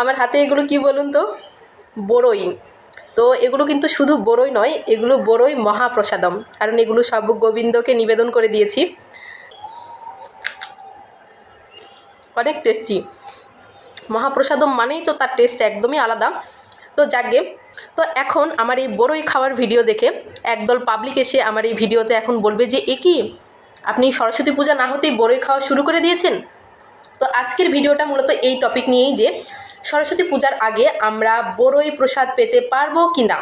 আমার হাতে এগুলো কি বলুন তো? বড়ই। তো এগুলো কিন্তু শুধু বড়ই নয়, এগুলো বড়ই মহাপ্রসাদম। কারণ এগুলো সব গোবিন্দকে নিবেদন করে দিয়েছি। অনেক টেস্টি মহাপ্রসাদম মানেই তো তার টেস্ট একদমই আলাদা। তো যাকে তো এখন আমার এই বড়ই খাওয়ার ভিডিও দেখে একদল পাবলিক এসে আমার এই ভিডিওতে এখন বলবে যে, এ আপনি সরস্বতী পূজা না হতেই বড়ই খাওয়া শুরু করে দিয়েছেন? তো আজকের ভিডিওটা মূলত এই টপিক নিয়েই যে সরস্বতী পূজার আগে আমরা বড়ই প্রসাদ পেতে পারব কি না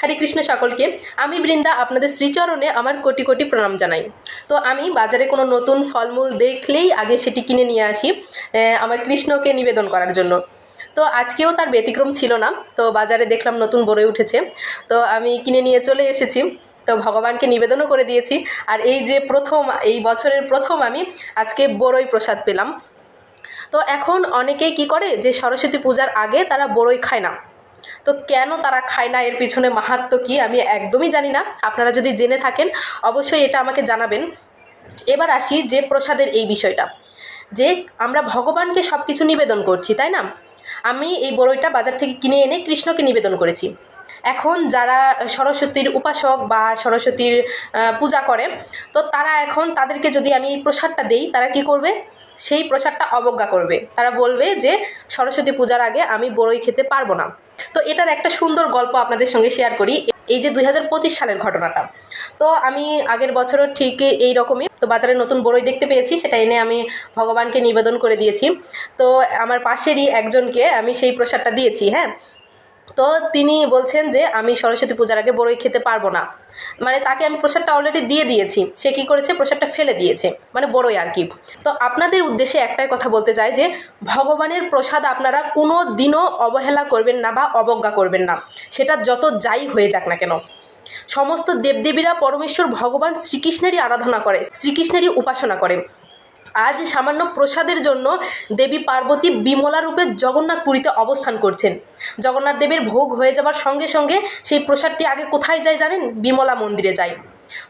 হরে কৃষ্ণ সকলকে, আমি বৃন্দা আপনাদের শ্রীচরণে আমার কোটি কোটি প্রণাম জানাই। তো আমি বাজারে কোনো নতুন ফলমূল দেখলেই আগে সেটি কিনে নিয়ে আসি আমার কৃষ্ণকে নিবেদন করার জন্য। তো আজকেও তার ব্যতিক্রম ছিল না, তো বাজারে দেখলাম নতুন বড়ই উঠেছে। তো আমি কিনে নিয়ে চলে এসেছি, তো ভগবানকে নিবেদনও করে দিয়েছি। আর এই যে প্রথম, এই বছরের প্রথম আমি আজকে বড়ই প্রসাদ পেলাম। তো এখন অনেকেই কি করে যে সরস্বতী পূজার আগে তারা বড়ই খায় না। তো কেন তারা খায় না? এর পিছনে মাহাত্ম কি? আমি একদমই জানি না। আপনারা যদি জেনে থাকেন, অবশ্যই এটা আমাকে জানাবেন। এবার আসি যে প্রসাদের এই বিষয়টা। যে আমরা ভগবানকে সব কিছু নিবেদন করছি, তাই না? আমি এই বড়ইটা বাজার থেকে কিনে এনে কৃষ্ণকে নিবেদন করেছি। এখন যারা সরস্বতীর উপাসক বা সরস্বতীর পূজা করে, তো তারা এখন তাদেরকে যদি আমি এই প্রসাদটা দেই, তারা কি করবে? সেই প্রসাদটা অবজ্ঞা করবে। তারা বলবে যে, সরস্বতী পূজার আগে আমি বড়ই খেতে পারব না। তো এটার একটা সুন্দর গল্প আপনাদের সঙ্গে শেয়ার করি। এই যে দুই হাজার পঁচিশ সালের ঘটনাটা। তো আমি আগের বছরও ঠিক এই রকমই। তো বাজারে নতুন বড়ই দেখতে পেয়েছি, সেটা এনে আমি ভগবানকে নিবেদন করে দিয়েছি। তো আমার পাশেরই একজনকে আমি সেই প্রসাদটা দিয়েছি হ্যাঁ? তো তিনি বলছেন যে, আমি সরস্বতী পূজার আগে বড়ই খেতে পারব না। মানে তাকে আমি প্রসাদটা অলরেডি দিয়ে দিয়েছি। সে কী করেছে? প্রসাদটা ফেলে দিয়েছে। মানে বড়ই আর কি। তো আপনাদের উদ্দেশ্যে একটাই কথা বলতে চাই যে, ভগবানের প্রসাদ আপনারা কোনো দিনও অবহেলা করবেন না বা অবজ্ঞা করবেন না। সেটা যত যাই হয়ে যাক না কেন। সমস্ত দেবদেবীরা পরমেশ্বর ভগবান শ্রীকৃষ্ণেরই আরাধনা করে, শ্রীকৃষ্ণেরই উপাসনা করে। আজ সামান্য প্রসাদের জন্য দেবী পার্বতী বিমলা রূপে জগন্নাথ পুরীতে অবস্থান করছেন। জগন্নাথ দেবের ভোগ হয়ে যাবার সঙ্গে সঙ্গে সেই প্রসাদটি আগে কোথায় যায় জানেন? বিমলা মন্দিরে যায়।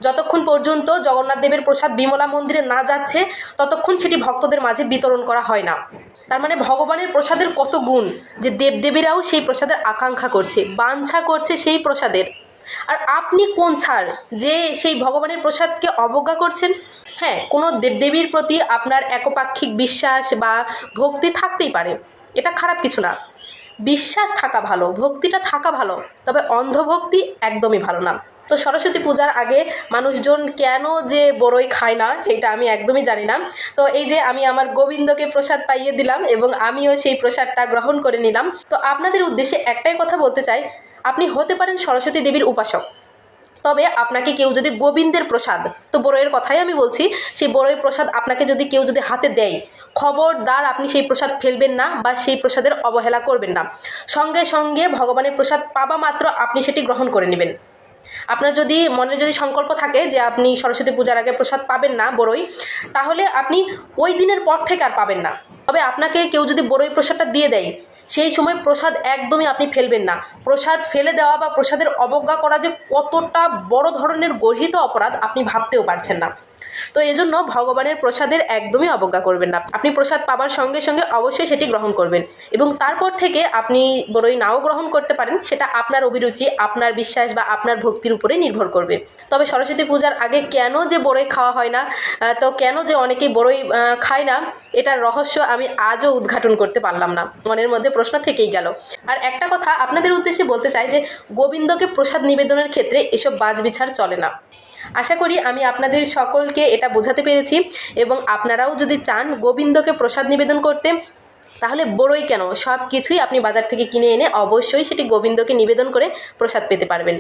যতক্ষণ পর্যন্ত জগন্নাথ দেবের প্রসাদ বিমলা মন্দিরে না যাচ্ছে, ততক্ষণ সেটি ভক্তদের মাঝে বিতরণ করা হয় না। তার মানে ভগবানের প্রসাদের কত গুণ যে দেবদেবীরাও সেই প্রসাদের আকাঙ্ক্ষা করছে, বাঞ্ছা করছে সেই প্রসাদের। আর আপনি কোন ছাড়? যে সেই ভগবানের প্রসাদকে অবজ্ঞা করছেন? হ্যাঁ কোনো দেবদেবীর প্রতি আপনার একপাক্ষিক বিশ্বাস বা ভক্তি থাকতেই পারে। এটা খারাপ কিছু না। বিশ্বাস থাকা ভালো, ভক্তিটা থাকা ভালো, তবে অন্ধভক্তি একদমই ভালো না। তো সরস্বতী পূজার আগে মানুষজন কেন যে বড়ই খায় না, এটা আমি একদমই জানি না। তো এই যে আমি আমার গোবিন্দকে প্রসাদ পাইয়ে দিলাম এবং আমিও সেই প্রসাদটা গ্রহণ করে নিলাম। তো আপনাদের উদ্দেশ্যে একটাই কথা বলতে চাই আপনি হতে পারেন সরস্বতী দেবীর উপাসক। তবে আপনাকে কেউ যদি গোবিন্দের প্রসাদ, তো বড়ইয়ের কথাই আমি বলছি, সেই বড়ই প্রসাদ আপনাকে যদি কেউ যদি হাতে দেয়, খবরদার আপনি সেই প্রসাদ ফেলবেন না বা সেই প্রসাদের অবহেলা করবেন না। সঙ্গে সঙ্গে ভগবানের প্রসাদ পাবা মাত্র আপনি সেটি গ্রহণ করে নেবেন। আপনার যদি মনে যদি সংকল্প থাকে যে আপনি সরস্বতী পূজার আগে প্রসাদ পাবেন না বড়ই, তাহলে আপনি ওই দিনের পর থেকে আর পাবেন না। তবে আপনাকে কেউ যদি বড়ই প্রসাদটা দিয়ে দেয় সেই সময় প্রসাদ একদমই আপনি ফেলবেন না। প্রসাদ ফেলে দেওয়া বা প্রসাদের অবজ্ঞা করা যে কতটা বড় ধরনের গর্হিত অপরাধ আপনি ভাবতেও পারছেন না। তো এজন্য ভগবানের প্রসাদের একদমই অবজ্ঞা করবেন না। আপনি প্রসাদ পাবার সঙ্গে সঙ্গে অবশ্যই সেটি গ্রহণ করবেন এবং তারপর থেকে আপনি বড়ই নাও গ্রহণ করতে পারেন, সেটা আপনার অভিরুচি, আপনার বিশ্বাস বা আপনার ভক্তির উপরে নির্ভর করবে। তবে সরস্বতী পূজার আগে কেন যে বড়ই খাওয়া হয় না তো কেন যে অনেকেই বড়ই খায় না, এটার রহস্য আমি আজও উদ্ঘাটন করতে পারলাম না। মনের মধ্যে প্রশ্ন থেকেই গেল। আর একটা কথা আপনাদের উদ্দেশ্যে বলতে চাই যে, গোবিন্দকে প্রসাদ নিবেদনের ক্ষেত্রে এসব বাজবিছার চলে না। আশা করি আমি আপনাদের সকলকে এটা বোঝাতে পেরেছি এবং আপনারাও যদি চান গোবিন্দকে প্রসাদ নিবেদন করতে, তাহলে বড়ই কেন? সব কিছুই আপনি বাজার থেকে কিনে এনে অবশ্যই সেটি গোবিন্দকে নিবেদন করে প্রসাদ পেতে পারবেন।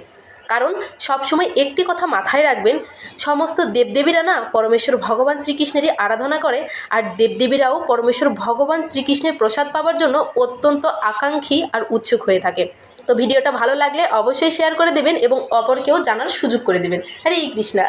কারণ সবসময় একটি কথা মাথায় রাখবেন, সমস্ত দেবদেবীরা না পরমেশ্বর ভগবান শ্রীকৃষ্ণেরই আরাধনা করে, আর দেবদেবীরাও পরমেশ্বর ভগবান শ্রীকৃষ্ণের প্রসাদ পাওয়ার জন্য অত্যন্ত আকাঙ্ক্ষী আর উৎসুক হয়ে থাকে। তো ভিডিওটা ভালো লাগলে অবশ্যই শেয়ার করে দেবেন এবং অপরকেও জানার সুযোগ করে দেবেন। হরে কৃষ্ণা।